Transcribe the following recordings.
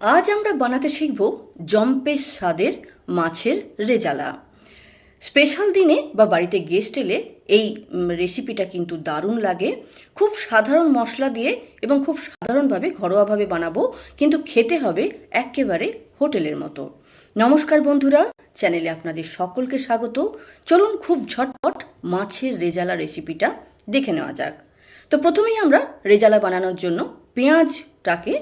আজ আমরা বানাতে শিখব জম্পের স্বাদের মাছের রেজালা। স্পেশাল দিনে বা বাড়িতে গেস্ট এলে এই রেসিপিটা কিন্তু দারুণ লাগে। খুব সাধারণ মশলা দিয়ে এবং খুব সাধারণভাবে, ঘরোয়াভাবে বানাবো, কিন্তু খেতে হবে একেবারে হোটেলের মতো। নমস্কার বন্ধুরা, চ্যানেলে আপনাদের সকলকে স্বাগত। চলুন খুব ঝটপট মাছের রেজালা রেসিপিটা দেখে নেওয়া যাক। তো প্রথমেই আমরা রেজালা বানানোর জন্য পেঁয়াজটাকে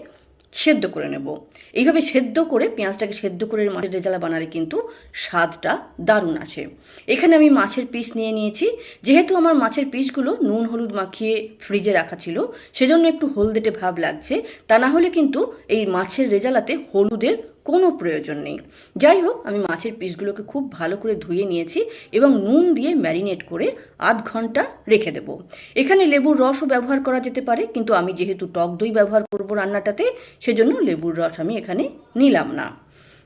সেদ্ধ করে নেব। এইভাবে সেদ্ধ করে পেঁয়াজটাকে সেদ্ধ করে মাছের রেজালা বানালে কিন্তু স্বাদটা দারুণ আছে। এখানে আমি মাছের পিস নিয়ে নিয়েছি। যেহেতু আমার মাছের পিসগুলো নুন, হলুদ মাখিয়ে ফ্রিজে রাখা ছিল, সেজন্য একটু হলদেটে ভাব লাগছে। তা না হলে কিন্তু এই মাছের রেজালাতে হলুদের কোনো প্রয়োজন নেই। যাই হোক, আমি মাছের পিসগুলোকে খুব ভালো করে ধুয়ে নিয়েছি এবং নুন দিয়ে ম্যারিনেট করে আধ ঘণ্টা রেখে দেব। এখানে লেবুর রসও ব্যবহার করা যেতে পারে, কিন্তু আমি যেহেতু টক দই ব্যবহার করব রান্নাটাতে, সেজন্য লেবুর রস আমি এখানে নিলাম না।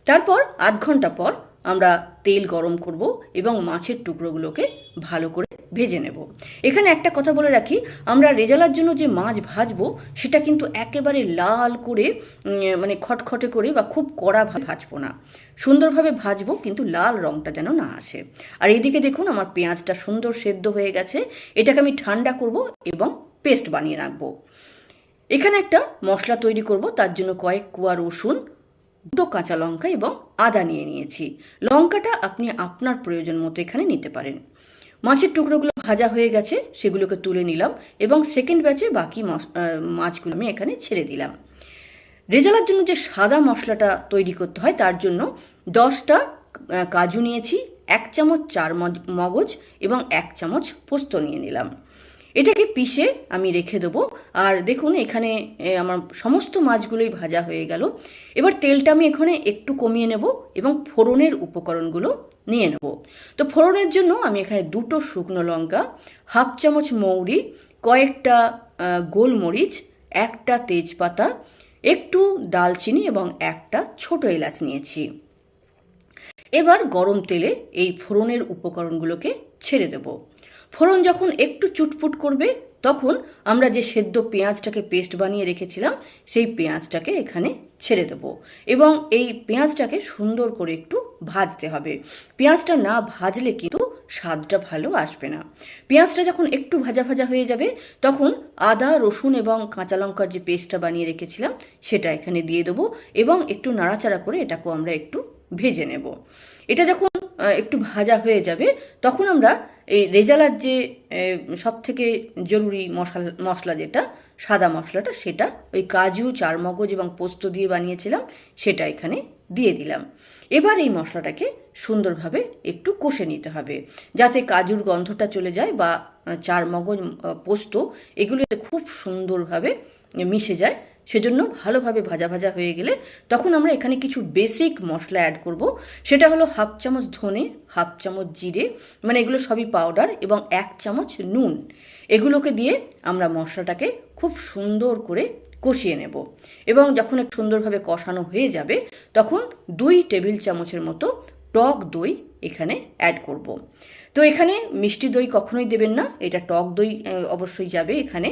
তারপর আধ ঘণ্টা পর আমরা তেল গরম করব এবং মাছের টুকরোগুলোকে ভালো করে ভেজে নেব। এখানে একটা কথা বলে রাখি, আমরা রেজালার জন্য যে মাছ ভাজবো, সেটা কিন্তু একেবারে লাল করে মানে খটখটে করে বা খুব কড়া ভাজবো না। সুন্দরভাবে ভাজবো, কিন্তু লাল রঙটা যেন না আসে। আর এইদিকে দেখুন, আমার পেঁয়াজটা সুন্দর সেদ্ধ হয়ে গেছে। এটাকে আমি ঠান্ডা করব এবং পেস্ট বানিয়ে রাখব। এখানে একটা মশলা তৈরি করব, তার জন্য কয়েক কুয়া রসুন, দুটো কাঁচা লঙ্কা এবং আদা নিয়ে নিয়েছি। লঙ্কাটা আপনি আপনার প্রয়োজন মতো এখানে নিতে পারেন। মাছের টুকরোগুলো ভাজা হয়ে গেছে, সেগুলোকে তুলে নিলাম এবং সেকেন্ড ব্যাচে বাকি মাছগুলো আমি এখানে ছেড়ে দিলাম। রেজালার জন্য যে সাদা মশলাটা তৈরি করতে হয়, তার জন্য দশটা কাজু নিয়েছি, এক চামচ চার মগ- মগজ এবং এক চামচ পোস্ত নিয়ে নিলাম। এটাকে পিষে আমি রেখে দেবো। আর দেখুন, এখানে আমার সমস্ত মাছগুলোই ভাজা হয়ে গেল। এবার তেলটা আমি এখানে একটু কমিয়ে নেব এবং ফোড়নের উপকরণগুলো নিয়ে নেব। তো ফোড়নের জন্য আমি এখানে দুটো শুকনো লঙ্কা, হাফ চামচ মৌরি, কয়েকটা গোলমরিচ, একটা তেজপাতা, একটু দালচিনি এবং একটা ছোট এলাচ নিয়েছি। এবার গরম তেলে এই ফোড়নের উপকরণগুলোকে ছেড়ে দেব। ফোড়ন যখন একটু চুটপুট করবে, তখন আমরা যে সেদ্ধ পেঁয়াজটাকে পেস্ট বানিয়ে রেখেছিলাম, সেই পেঁয়াজটাকে এখানে ছেড়ে দেব এবং এই পেঁয়াজটাকে সুন্দর করে একটু ভাজতে হবে। পেঁয়াজটা না ভাজলে কিন্তু স্বাদটা ভালো আসবে না। পেঁয়াজটা যখন একটু ভাজা ভাজা হয়ে যাবে, তখন আদা, রসুন এবং কাঁচা লঙ্কার যে পেস্টটা বানিয়ে রেখেছিলাম, সেটা এখানে দিয়ে দেবো এবং একটু নাড়াচাড়া করে এটাকেও আমরা একটু ভেজে নেব। এটা যখন একটু ভাজা হয়ে যাবে, তখন আমরা এই রেজালার যে সব থেকে জরুরি মশলা মশলা যেটা, সাদা মশলাটা, সেটা ওই কাজু, চারমগজ এবং পোস্ত দিয়ে বানিয়েছিলাম, সেটা এখানে দিয়ে দিলাম। এবার এই মশলাটাকে সুন্দরভাবে একটু কষে নিতে হবে, যাতে কাজুর গন্ধটা চলে যায় বা চারমগজ পোস্ত, এগুলো খুব সুন্দরভাবে মিশে যায় সেজন্য ভালোভাবে ভাজা ভাজা হয়ে গেলে তখন আমরা এখানে কিছু বেসিক মশলা অ্যাড করব। সেটা হলো হাফ চামচ ধনে হাফ চামচ জিরে মানে এগুলো সবই পাউডার এবং এক চামচ নুন। এগুলোকে দিয়ে আমরা মশলাটাকে খুব সুন্দর করে কষিয়ে নেব এবং যখন সুন্দরভাবে কষানো হয়ে যাবে, তখন দুই টেবিল চামচের মতো টক দই এখানে অ্যাড করব। তো এখানে মিষ্টি দই কখনোই দেবেন না, এটা টক দই অবশ্যই যাবে এখানে।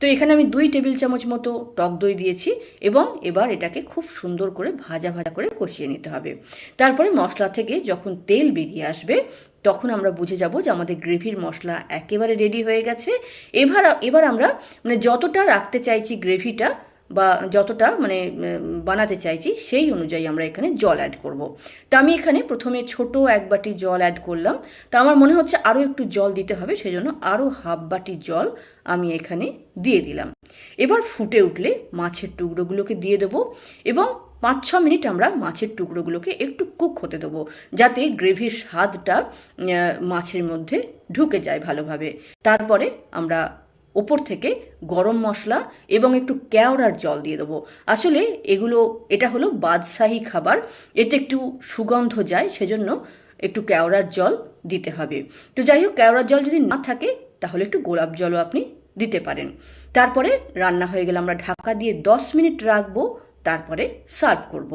তো এখানে আমি দুই টেবিল চামচ মতো টক দই দিয়েছি এবং এবার এটাকে খুব সুন্দর করে ভাজা ভাজা করে কষিয়ে নিতে হবে। তারপরে মশলা থেকে যখন তেল বেরিয়ে আসবে, তখন আমরা বুঝে যাব যে আমাদের গ্রেভির মশলা একেবারে রেডি হয়ে গেছে। এবার এবার আমরা মানে যতটা রাখতে চাইছি গ্রেভিটা বা যতটা মানে বানাতে চাইছি সেই অনুযায়ী আমরা এখানে জল অ্যাড করব। তা আমি এখানে প্রথমে ছোট এক বাটি জল অ্যাড করলাম। তা আমার মনে হচ্ছে আরও একটু জল দিতে হবে, সেজন্য আরও হাফ বাটি জল আমি এখানে দিয়ে দিলাম। এবার ফুটে উঠলে মাছের টুকরোগুলোকে দিয়ে দেবো এবং পাঁচ ছ মিনিট আমরা মাছের টুকরোগুলোকে একটু কুক হতে দেবো, যাতে গ্রেভির স্বাদটা মাছের মধ্যে ঢুকে যায় ভালোভাবে। তারপরে আমরা ওপর থেকে গরম মশলা এবং একটু কেওড়ার জল দিয়ে দেবো। আসলে এগুলো, এটা হলো বাদশাহী খাবার, এতে একটু সুগন্ধ যায়, সেজন্য একটু কেওড়ার জল দিতে হবে। তো যাই হোক, কেওড়ার জল যদি না থাকে, তাহলে একটু গোলাপ জলও আপনি দিতে পারেন। তারপরে রান্না হয়ে গেলে আমরা ঢাকা দিয়ে দশ মিনিট রাখব, তারপরে সার্ভ করব।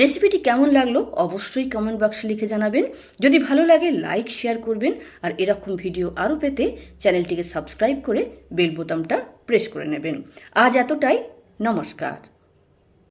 রেসিপিটি কেমন লাগল অবশ্যই কমেন্ট বক্সে লিখে জানাবেন। যদি ভালো লাগে লাইক শেয়ার করবেন। আর এরকম ভিডিও আরও পেতে চ্যানেলটিকে সাবস্ক্রাইব করে বেল বোতামটা প্রেস করে নেবেন। আজ এতটাই, নমস্কার।